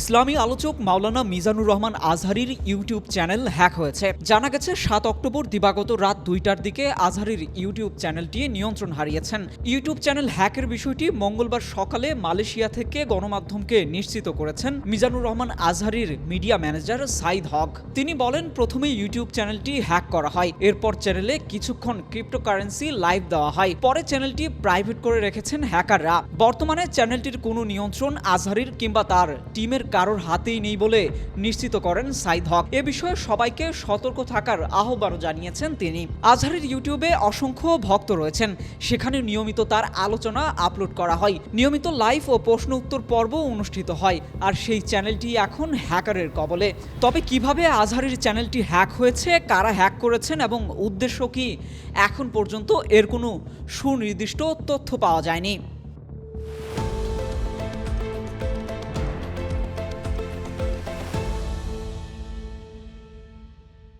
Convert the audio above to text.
ইসলামী আলোচক মাওলানা মিজানুর রহমান আজহারির YouTube channel hack হয়েছে। জানা গেছে, সাত অক্টোবর দিবাগত রাত দুইটার দিকে আজহারির ইউটিউব চ্যানেলটি নিয়ন্ত্রণ হারিয়েছেন। ইউটিউব চ্যানেল হ্যাকের বিষয়টি মঙ্গলবার সকালে মালয়েশিয়া থেকে গণমাধ্যমকে নিশ্চিত করেছেন মিজানুর রহমান আজহারির মিডিয়া ম্যানেজার সাইদ হক। তিনি বলেন প্রথমে ইউটিউব চ্যানেলটি হ্যাক করা হয়। এরপর চ্যানেলে কিছুক্ষণ ক্রিপ্টোকারেন্সি লাইভ দেওয়া হয়। পরে চ্যানেলটি প্রাইভেট করে রেখেছেন হ্যাকাররা। বর্তমানে চ্যানেলটির কোনো নিয়ন্ত্রণ আজহারির কিংবা তার টিমের কারোর হাতেই নেই বলে নিশ্চিত করেন সাইদ হক। এ বিষয়ে সবাইকে সতর্ক থাকার আহ্বানও জানিয়েছেন তিনি। আজহারির ইউটিউবে অসংখ্য ভক্ত রয়েছেন। সেখানে নিয়মিত তার আলোচনা আপলোড করা হয়। নিয়মিত লাইভ ও প্রশ্ন উত্তর পর্ব অনুষ্ঠিত হয়। আর সেই চ্যানেলটি এখন হ্যাকারের কবলে। তবে কীভাবে আজহারির চ্যানেলটি হ্যাক হয়েছে, কারা হ্যাক করেছেন এবং উদ্দেশ্য কি, এখন পর্যন্ত এর কোনো সুনির্দিষ্ট তথ্য পাওয়া যায়নি।